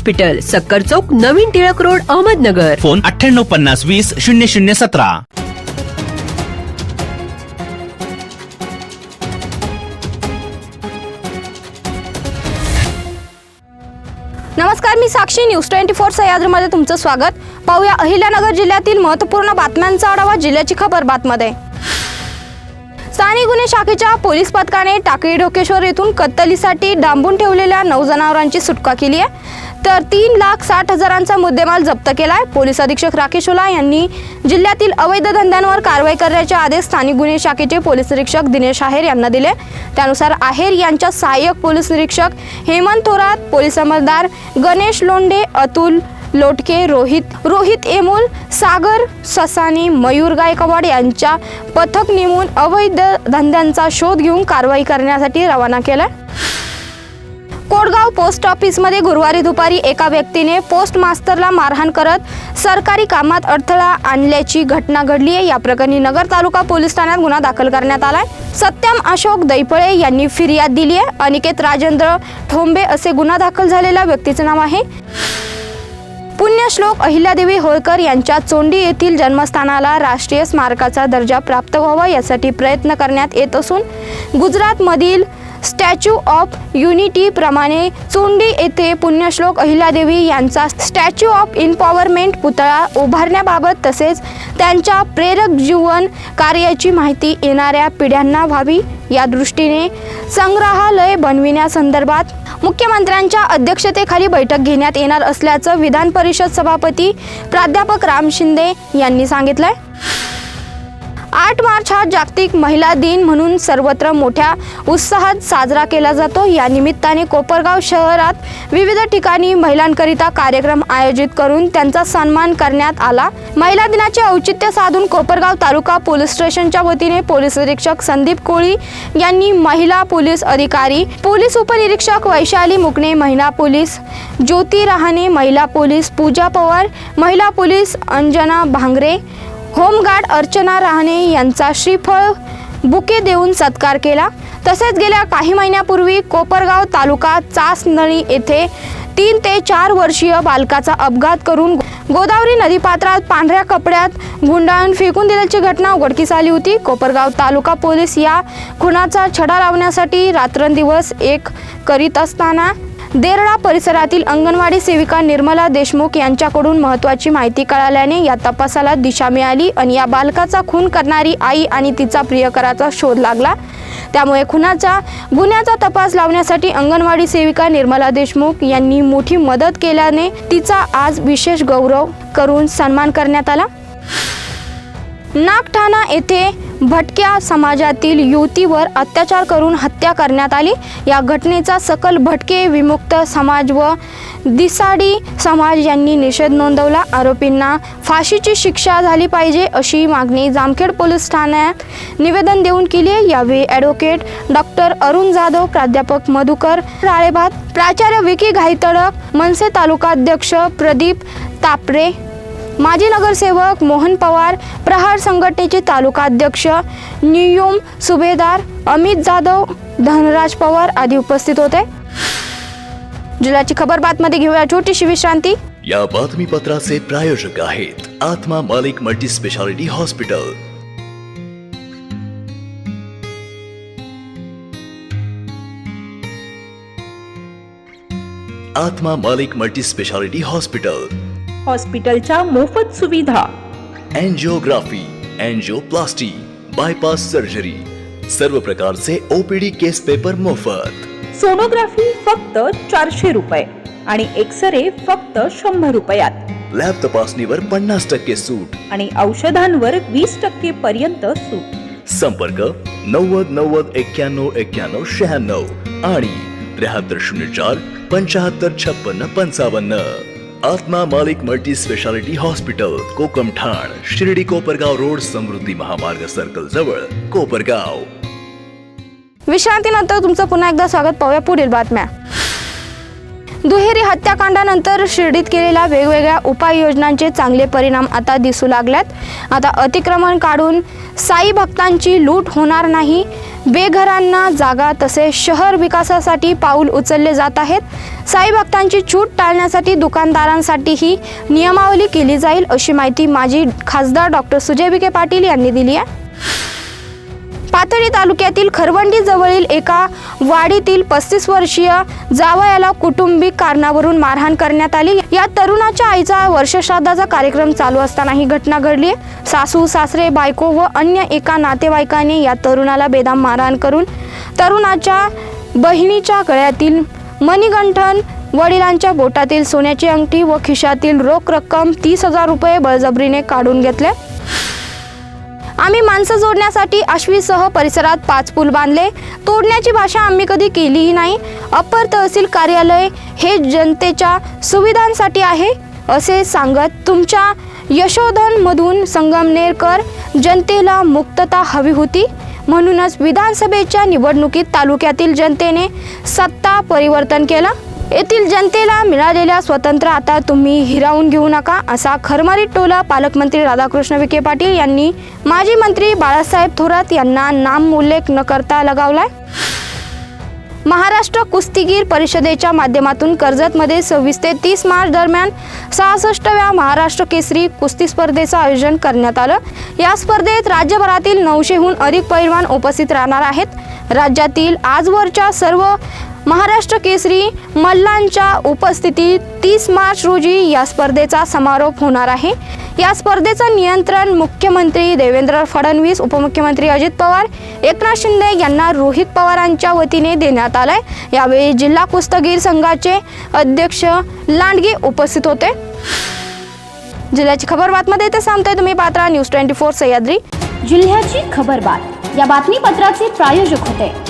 सक्कर चौक नवीन Tilak road Ahmednagar. Phone अठ्ठ्याण्णव पन्नास वीस शून्य शून्य सतरा. नमस्कार मी साक्षी. न्यूज ट्वेंटी फोर सह्याद्रीमध्ये तुमचं स्वागत. पाहूया अहिल्यानगर जिल्ह्यातील महत्त्वपूर्ण बातम्यांचा आढावा जिल्ह्याची खबर बातमध्ये. स्थानिक गुन्हे शाखेच्या पोलीस पथकाने टाकळी ढोकेश्वर येथून कत्तलीसाठी डांबून ठेवलेल्या नऊ जनावरांची सुटका केली आहे. तर तीन लाख साठ हजारांचा मुद्देमाल जप्त केलाय. पोलीस अधीक्षक राकेश ओला यांनी जिल्ह्यातील अवैध धंद्यांवर कारवाई करण्याचे आदेश स्थानिक गुन्हे शाखेचे पोलीस निरीक्षक दिनेश आहेर यांना दिले. त्यानुसार आहेर यांच्या सहाय्यक पोलीस निरीक्षक हेमंत थोरात पोलीस अंमलदार गणेश लोंढे अतुल लोटके रोहित रोहित एमोल सागर ससानी मयूर गायकवाड यांच्या पथक नेमून अवैध धंद्यांचा शोध घेऊन कारवाई करण्यासाठी रवाना केला कोडगाव पोस्ट ऑफिसमध्ये गुरुवारी दुपारी एका व्यक्तीने पोस्ट मास्तरला मारहाण करत सरकारी कामात अडथळा आणल्याची घटना घडली आहे. या प्रकरणी नगर तालुका पोलीस ठाण्यात गुन्हा दाखल करण्यात आलाय. सत्यम अशोक दैपळे यांनी फिर्याद दिली आहे. अनिकेत राजेंद्र ठोंबे असे गुन्हा दाखल झालेल्या व्यक्तीचे नाव आहे. पुण्यश्लोक अहिल्यादेवी होळकर यांच्या चोंडी येथील जन्मस्थानाला राष्ट्रीय स्मारकाचा दर्जा प्राप्त व्हावा यासाठी प्रयत्न करण्यात येत असून गुजरातमधील स्टॅच्यू ऑफ युनिटी प्रमाणे चोंडी येथे पुण्यश्लोक अहिल्यादेवी यांचा स्टॅच्यू ऑफ इम्पॉवरमेंट पुतळा उभारण्याबाबत तसेच त्यांच्या प्रेरक जीवन कार्याची माहिती येणाऱ्या पिढ्यांना व्हावी या दृष्टीने संग्रहालय बनविण्यासंदर्भात मुख्यमंत्र्यांच्या अध्यक्षतेखाली बैठक घेण्यात येणार असल्याचं विधान परिषद सभापती प्राध्यापक राम शिंदे यांनी सांगितलंय. आठ मार्च हा जागतिक महिला दिन म्हणून सर्वत्र मोठ्या उत्साहात साजरा केला जातो. या निमित्ताने कोपरगाव शहरात विविध ठिकाणी महिलांकरिता कार्यक्रम आयोजित करून त्यांचा सन्मान करण्यात आला. महिला दिनाचे औचित्य साधून कोपरगाव तालुका पोलीस स्टेशनच्या वतीने पोलीस निरीक्षक संदीप कोळी यांनी महिला पोलीस अधिकारी पोलीस उपनिरीक्षक वैशाली मुकणे महिला पोलीस ज्योती रहाणे महिला पोलीस पूजा पवार महिला police Anjana Bhangare home guard Archana Rahane यांचा श्रीफळ बुके देऊन सत्कार केला. तसेच गेल्या काही महिन्यापूर्वी कोपरगाव तालुका चासनळी येथे तीन ते चार वर्षीय बालकाचा अपघात करून गोदावरी नदीपात्रात पांढऱ्या कपड्यात गुंडाळून फेकून दिल्याची घटना उघडकीस आली होती. कोपरगाव तालुका पोलीस या खुनाचा छडा लावण्यासाठी रात्रंदिवस एक करीत असताना देरडा परिसरातील अंगणवाडी सेविका निर्मला देशमुख यांच्याकडून महत्त्वाची माहिती कळाल्याने या तपासाला दिशा मिळाली आणि या बालकाचा खून करणारी आई आणि तिचा प्रियकराचा शोध लागला. त्यामुळे खुनाचा गुन्ह्याचा तपास लावण्यासाठी अंगणवाडी सेविका निर्मला देशमुख यांनी मोठी मदत केल्याने तिचा आज विशेष गौरव करून सन्मान करण्यात आला. नागठाणा येथे भटक्या समाजातील युवतीवर अत्याचार करून हत्या करण्यात आली. या घटनेचा सकल भटके विमुक्त समाज व दिसाडी समाज यांनी निषेध नोंदवला. आरोपींना फाशीची शिक्षा झाली पाहिजे अशी मागणी जामखेड पोलीस ठाण्यात निवेदन देऊन केली आहे. यावेळी ॲडव्होकेट डॉक्टर अरुण जाधव प्राध्यापक मधुकर राळेभात प्राचार्य विकी घाईतडक मनसे तालुकाध्यक्ष प्रदीप तापरे माजी नगरसेवक मोहन पवार प्रहार संघटनेचे तालुका अध्यक्ष नियोम सुभेदार अमित जाधव धनराज पवार आदी उपस्थित होते. जिल्ह्याची खबर बातमध्ये घेऊया. छोटीशी विश्रांती या बातमीपत्राचे प्रायोजक आहेत आत्मा मालिक मल्टी स्पेशालिटी हॉस्पिटल. आत्मा मालिक मल्टी स्पेशालिटी हॉस्पिटल. हॉस्पिटलच्या मोफत सुविधा. एन्जिओग्राफी एन्जिओप्लास्टी बायपास सर्जरी सर्व प्रकारचे ओपीडी केस पेपर मोफत. सोनोग्राफी फक्त चारशे रुपये आणि एक्स रे फक्त शंभर रुपयात. लॅब तपासणीवर पन्नास टक्के सूट. आणि औषधांवर वीस टक्के पर्यंत सूट. संपर्क नव्वद नव्वद एक्क्याण्णव एक्क्याण्णव शहाण्णव आणि त्र्याहत्तर शून्य चार पंचाहत्तर छप्पन्न पंचावन्न. आत्मा मालिक मल्टी स्पेशालिटी हॉस्पिटल कोकम ठाण शिर्डी कोपरगाव रोड समृद्धी महामार्ग सर्कल जवळ कोपरगाव. विश्रांतीनंतर तुमचं पुन्हा एकदा स्वागत. पाहूया पुढील बातम्या. दुहेरी हत्याकांडानंतर शिर्डीत केलेल्या वेगवेगळ्या उपाययोजनांचे चांगले परिणाम आता दिसू लागल्यात. आता अतिक्रमण काढून साई भक्तांची लूट होणार नाही. बेघरांना जागा तसेच शहर विकासासाठी पाऊल उचलले जात आहेत. साई भक्तांची छूट टाळण्यासाठी दुकानदारांसाठीही नियमावली केली जाईल अशी माहिती माजी खासदार डॉक्टर सुजय विखे पाटील यांनी दिली आहे. पाथरी तालुक्यातील खरवंडी जवळील एका वाडीतील पस्तीस वर्षीय जावयाला कुटुंबिक कारणावरून मारहाण करण्यात आली. या तरुणाच्या आईचा वर्षश्राद्धाचा कार्यक्रम चालू असताना ही घटना घडली. सासू सासरे बायको व अन्य एका नातेवाईकाने या तरुणाला बेदाम मारहाण करून तरुणाच्या बहिणीच्या गळ्यातील मणिगंठन वडिलांच्या बोटातील सोन्याची अंगठी व खिशातील रोख रक्कम तीस हजार रुपये बळजबरीने काढून घेतले. आम्ही माणसं जोडण्यासाठी आश्वीसह परिसरात पाच पूल बांधले. तोडण्याची भाषा आम्ही कधी केलीही नाही. अप्पर तहसील कार्यालय हे जनतेच्या सुविधांसाठी आहे असे सांगत तुमच्या यशोधनमधून संगमनेरकर जनतेला मुक्तता हवी होती. म्हणूनच विधानसभेच्या निवडणुकीत तालुक्यातील जनतेने सत्ता परिवर्तन केलं. येथील जनतेला मिळालेल्या स्वतंत्र आता तुम्ही हिरावून घेऊ नका असा खरमारी टोला पालकमंत्री राधाकृष्ण विखे पाटील यांनी माजी मंत्री बाळासाहेब थोरात यांना नाम उल्लेख न करता लगावलाय. महाराष्ट्र कुस्तीगीर परिषदेच्या माध्यमातून कर्जतमध्ये सव्वीस ते तीस मार्च दरम्यान सहासष्टव्या महाराष्ट्र केसरी कुस्ती स्पर्धेचं आयोजन करण्यात आलं. या स्पर्धेत राज्यभरातील नऊशेहून अधिक पैलवान उपस्थित राहणार आहेत. राज्यातील आजवरच्या सर्व महाराष्ट्र केसरी मल्लांच्या उपस्थितीत तीस मार्च रोजी या स्पर्धेचा समारोप होणार आहे. या स्पर्धेचं नियंत्रण मुख्यमंत्री देवेंद्र फडणवीस उपमुख्यमंत्री अजित पवार एकनाथ शिंदे यांना रोहित पवारांच्या वतीने देण्यात आलंय. यावेळी जिल्हा कुस्तगीर संघाचे अध्यक्ष लांडगे उपस्थित होते. जिल्ह्याची खबर बातमध्ये ते सांगताय तुम्ही Patra news twenty four Sahyadri. जिल्ह्याची खबरबात या बातमीपत्राचे प्रायोजक होते.